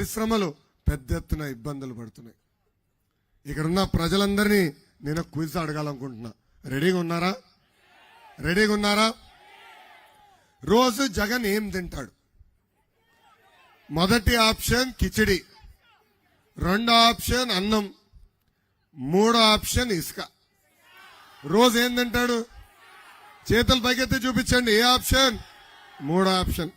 పరిశ్రమలు పెద్ద ఎత్తున ఇబ్బందులు పడుతున్నాయి. ఇక్కడున్న ప్రజలందరినీ నేను క్విజ్ అడగాలనుకుంటున్నా. రెడీగా ఉన్నారా? రెడీగా ఉన్నారా? రోజు జగన్ ఏం తింటాడు? మొదటి ఆప్షన్ కిచిడి రెండో ఆప్షన్ అన్నం మూడో ఆప్షన్ ఇసుక. రోజు ఏం తింటాడు? చేతులు పైకెత్తి చూపించండి. ఏ ఆప్షన్? మూడో ఆప్షన్.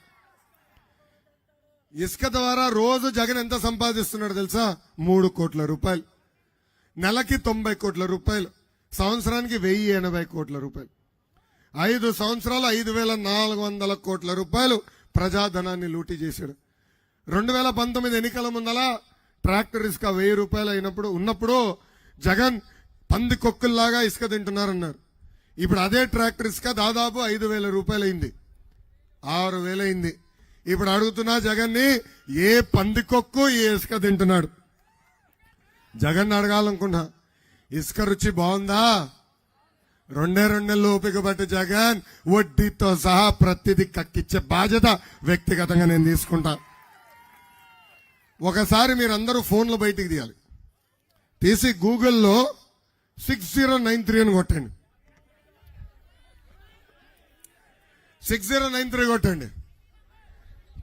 ఇసుక ద్వారా రోజు జగన్ ఎంత సంపాదిస్తున్నాడు తెలుసా? మూడు కోట్ల రూపాయలు. నెలకి తొంభై కోట్ల రూపాయలు. సంవత్సరానికి వెయ్యి ఎనభై కోట్ల రూపాయలు. ఐదు సంవత్సరాలు ఐదు వేల నాలుగు వందల కోట్ల రూపాయలు ప్రజాధనాన్ని లూటీ చేశాడు. రెండు వేల పంతొమ్మిది ఎన్నికల ముందల ట్రాక్టర్ ఇసుక వెయ్యి రూపాయలు అయినప్పుడు ఉన్నప్పుడు జగన్ పంది కొక్కుల్లాగా ఇసుక తింటున్నారన్నారు. ఇప్పుడు అదే ట్రాక్టర్ ఇసుక దాదాపు ఐదు వేల రూపాయలు అయింది ఆరు వేలైంది. ఇప్పుడు అడుగుతున్నా జగన్ని ఏ పందికొక్కు ఏ ఇసుక తింటున్నాడు? జగన్ అడగాలనుకున్నా. ఇసుక రుచి బాగుందా? రెండే రెండేళ్ళు ఓపిక పట్టి జగన్ వడ్డీతో సహా ప్రతిదీ కక్కిచ్చే బాధ్యత వ్యక్తిగతంగా నేను తీసుకుంటా. ఒకసారి మీరందరూ ఫోన్లు బయటికి తీయాలి. తీసి గూగుల్లో సిక్స్ జీరో నైన్ త్రీ అని కొట్టండి. సిక్స్ జీరో నైన్ త్రీ కొట్టండి.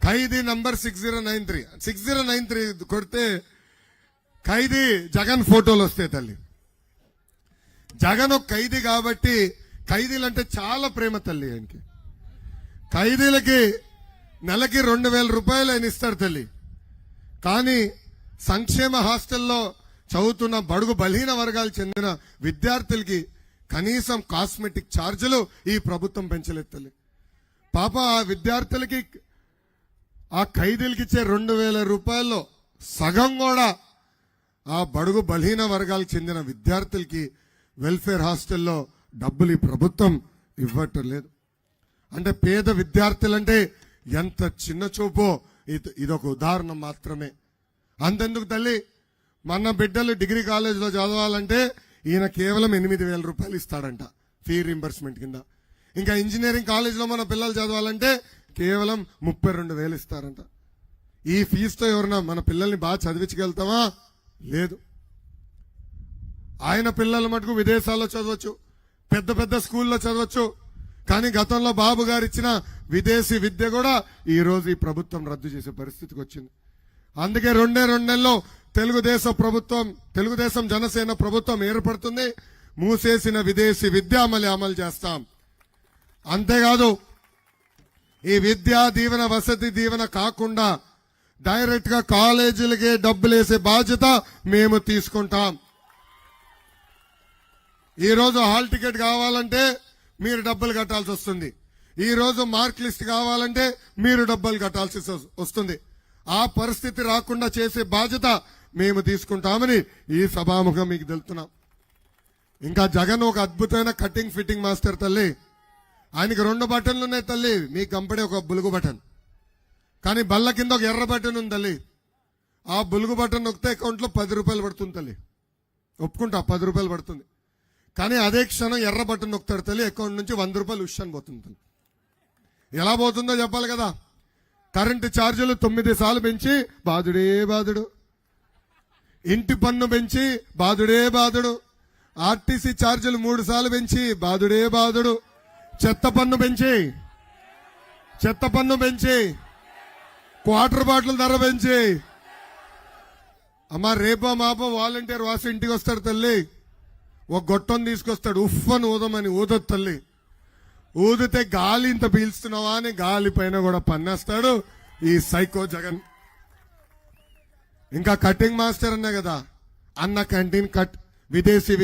ఖైదీ number six zero nine three. Six zero nine three కొడితే ఖైదీ జగన్ ఫోటోలు వస్తాయి తల్లి. జగన్ ఒక ఖైదీ కాబట్టి ఖైదీలంటే చాలా ప్రేమ తల్లి ఆయనకి. ఖైదీలకి నెలకి రెండు వేల రూపాయలు ఆయన ఇస్తారు తల్లి. కానీ సంక్షేమ హాస్టల్లో చదువుతున్న బడుగు బలహీన వర్గాలు చెందిన విద్యార్థులకి కనీసం కాస్మెటిక్ ఛార్జీలు ఈ ప్రభుత్వం పెంచలేదు తల్లి. పాప ఆ విద్యార్థులకి ఆ ఖైదీలకు ఇచ్చే రెండు వేల రూపాయల్లో సగం కూడా ఆ బడుగు బలహీన వర్గాలకు చెందిన విద్యార్థులకి వెల్ఫేర్ హాస్టల్లో డబ్బులు ఈ ప్రభుత్వం ఇవ్వటం లేదు. అంటే పేద విద్యార్థులంటే ఎంత చిన్న చూపో. ఇది ఇదొక ఉదాహరణ మాత్రమే. అంతెందుకు తల్లి? మన బిడ్డలు డిగ్రీ కాలేజీలో చదవాలంటే ఈయన కేవలం ఎనిమిది వేల రూపాయలు ఇస్తాడంట ఫీ రింబర్స్మెంట్ కింద. ఇంకా ఇంజనీరింగ్ కాలేజీలో మన పిల్లలు చదవాలంటే కేవలం ముప్పై రెండు వేలు ఇస్తారంట. ఈ ఫీజుతో ఎవరన్నా మన పిల్లల్ని బాగా చదివించగలుగుతామా? లేదు. ఆయన పిల్లల మటుకు విదేశాల్లో చదవచ్చు పెద్ద పెద్ద స్కూల్లో చదవచ్చు కానీ గతంలో బాబు గారు ఇచ్చిన విదేశీ విద్య కూడా ఈరోజు ఈ ప్రభుత్వం రద్దు చేసే పరిస్థితికి వచ్చింది. అందుకే రెండే రెండు నెలల్లో తెలుగుదేశం ప్రభుత్వం తెలుగుదేశం జనసేన ప్రభుత్వం ఏర్పడుతుంది. మూసేసిన విదేశీ విద్య అమలు అమలు చేస్తాం. అంతేకాదు ఈ విద్యా దీవెన వసతి దీవెన కాకుండా డైరెక్ట్గా కాలేజీలకే డబ్బులు వేసే బాధ్యత మేము తీసుకుంటాం. ఈరోజు హాల్ టికెట్ కావాలంటే మీరు డబ్బులు కట్టాల్సి వస్తుంది. ఈరోజు మార్క్ లిస్ట్ కావాలంటే మీరు డబ్బులు కట్టాల్సి వస్తుంది. ఆ పరిస్థితి రాకుండా చేసే బాధ్యత మేము తీసుకుంటామని ఈ సభాముఖం మీకు తెలుపుతున్నాం. ఇంకా జగన్ ఒక అద్భుతమైన కటింగ్ ఫిట్టింగ్ మాస్టర్ తల్లి. ఆయనకి రెండు బటన్లు ఉన్నాయి తల్లి. మీ కంపెనీ ఒక బులుగు బటన్. కానీ బల్ల కింద ఒక ఎర్ర బటన్ ఉంది తల్లి. ఆ బులుగు బటన్ నొక్కితే అకౌంట్లో పది రూపాయలు పడుతుంది తల్లి. ఒప్పుకుంటా పది రూపాయలు పడుతుంది. కానీ అదే క్షణం ఎర్ర బటన్ నొక్కుతాడు తల్లి అకౌంట్ నుంచి వంద రూపాయలు ఉషాన్ పోతుంది తల్లి. ఎలా పోతుందో చెప్పాలి కదా. కరెంటు ఛార్జీలు తొమ్మిది సార్లు పెంచి బాధుడే బాధుడు. ఇంటి పన్ను పెంచి బాధుడే బాధుడు. ఆర్టీసీ ఛార్జీలు మూడు సార్లు పెంచి బాధుడే బాధుడు. చెత్త పన్ను పెంచి. చెత్త పన్ను పెంచి. క్వార్టర్ బాటిల్ ధర పెంచి. అమ్మ రేపో మాపో వాలంటీర్ వాసి ఇంటికి వస్తాడు తల్లి. ఒక గొట్టం తీసుకొస్తాడు. ఉఫ్ అని ఊదమని ఊదొద్దు తల్లి. ఊదితే గాలి ఇంత పీల్చుతున్నావా అని గాలి పైన కూడా పన్నేస్తాడు ఈ సైకో జగన్. ఇంకా కటింగ్ మాస్టర్ అన్నా కదా. అన్న క్యాంటీన్ కట్ విదేశీ